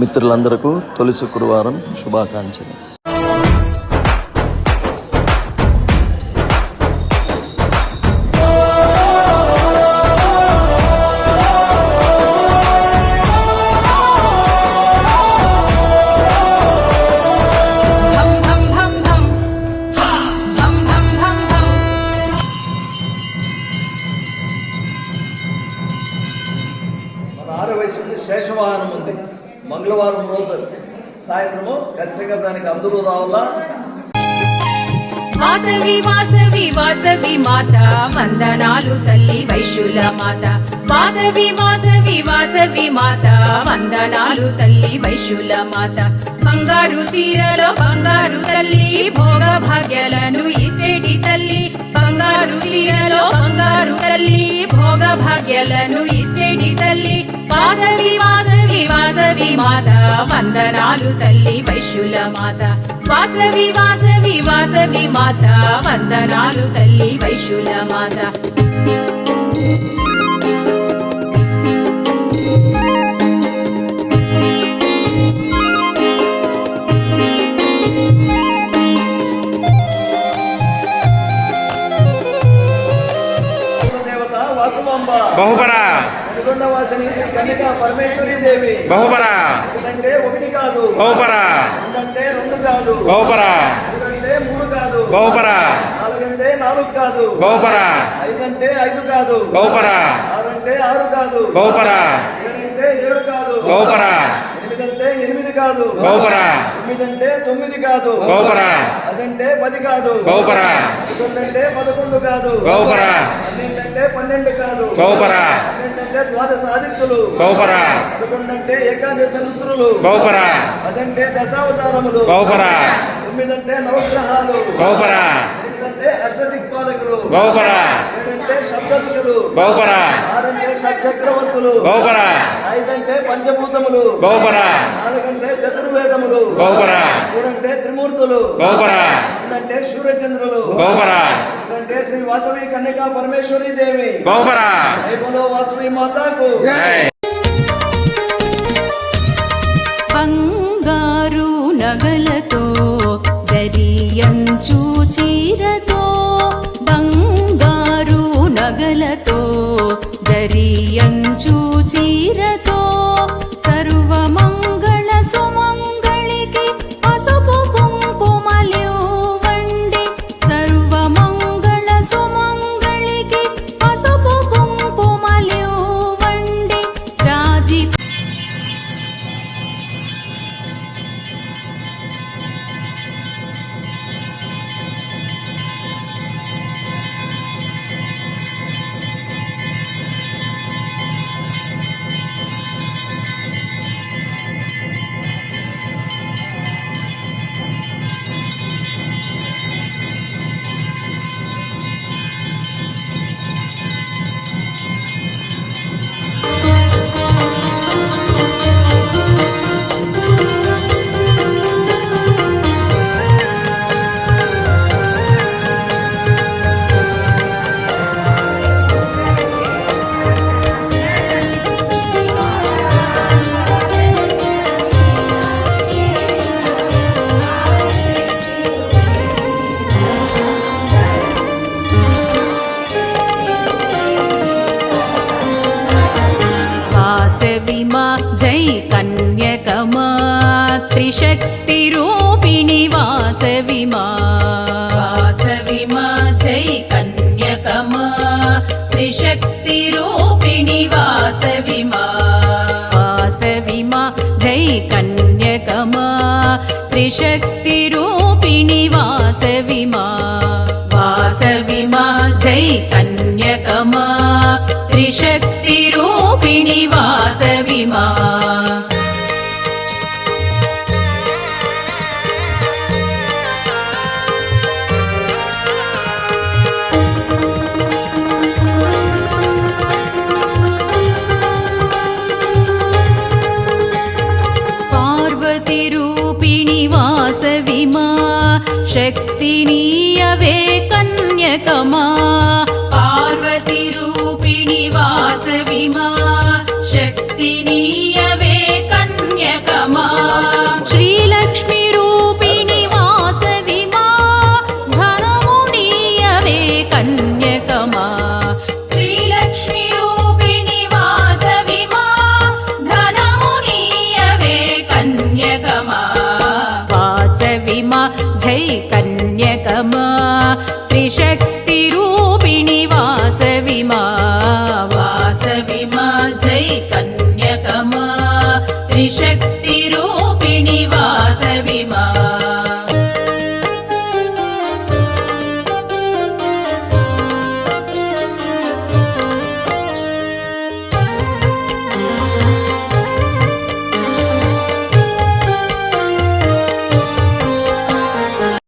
మిత్రులందరకు తొలి శుక్రవారం శుభాకాంక్షలు. శేషవాహనం ఉంది. మంగళవారం రోజు సాయంత్రము. ఖచ్చితంగా దానికి అందరూ రావాలా? వాసవి వాసవి వాసవి మాత వందనాలు తల్లి వైశ్యుల మాత. వాసవి వాసవి వాసవి మాత వందనాలు తల్లి వైశ్యుల మాత. బంగారు చీరలో బంగారు తల్లి భోగ భాగ్యాలను ఇచ్చేటి తల్లి. బంగారు చీరలో బంగారు తల్లి భోగ భాగ్యాలను మాత వందనాలు తల్లి వైశ్యుల మాత. వాసవి వాసవి వాసవి మాత వందనాలు తల్లి వైశ్యుల మాత. బహుపరా నల్గొండ వాసిని శ్రీ కన్యకా పరమేశ్వరి దేవి. బహుపరా. ఒకటంటే ఒకటి కాదు. బహుపరా. రెండంటే రెండు కాదు. బహుపరా. మూడంటే మూడు కాదు. బహుపరా. నాలుగంటే నాలుగు కాదు. బహుపరా. ఐదంటే ఐదు కాదు. బహుపరా. ఆరంటే ఆరు కాదు. బహుపరా. ఏడంటే ఏడు కాదు. బహుపరా. ఎనిమిదంటే ఎనిమిది కాదు. బహుపరా తొమ్మిదంటే తొమ్మిది కాదు. బహుపరా పదంటే పది కాదు. బహుపరా పదకొండంటే పదకొండు కాదు. బహుపరా పన్నెండంటే పన్నెండు కాదు. బహుపరా పన్నెండంటే ద్వాదశ ఆదిత్యులు. బహుపరా పదకొండంటే ఏకాదశ రుద్రులు. బహుపరా పదంటే దశావతారములు. బహుపరా తొమ్మిదంటే నవగ్రహాలు. బహుపరా ఎనిమిదంటే అష్టదిక్పాలకులు. బహుపరా ఏడంటే సప్తఋషులు బహుపరా. ఆరంటే షట్చక్రవర్తులు బహుపరా. ఐదంటే పంచభూతములు. బహుపరా. నాలుగంటే చతుర్వేదములు. బహుపరా. మూడంటే త్రిమూర్తులు. బహుపరా. రెండంటే సూర్యచంద్రులు. బహుపరా. రెండంటే శ్రీ వాసవి కన్యకా పరమేశ్వరి దేవి. బహుపరా. వాసవి మాతాకు. బంగారు నగలతో దరియంచు సుందరి అంచు చీరతో कन्यकमा त्रिशक्तिरूपिणि वासविमा वासविमा वास जै कन्यकमा त्रिशक्तिरूपिणि वासविमा वासविमा जै कन्यकमा त्रिशक्तिरूपिणि वासविमा वासविमा जै कन्या रूपिणी वासविमा शक्तिनीयवे कन्यकमा पार्वतिरूपिणि वासविमा। जैकन्यकमा त्रिशक्तिरूपिणी वासविमा। वासविमा जैकन्यकमा त्रिशक्ति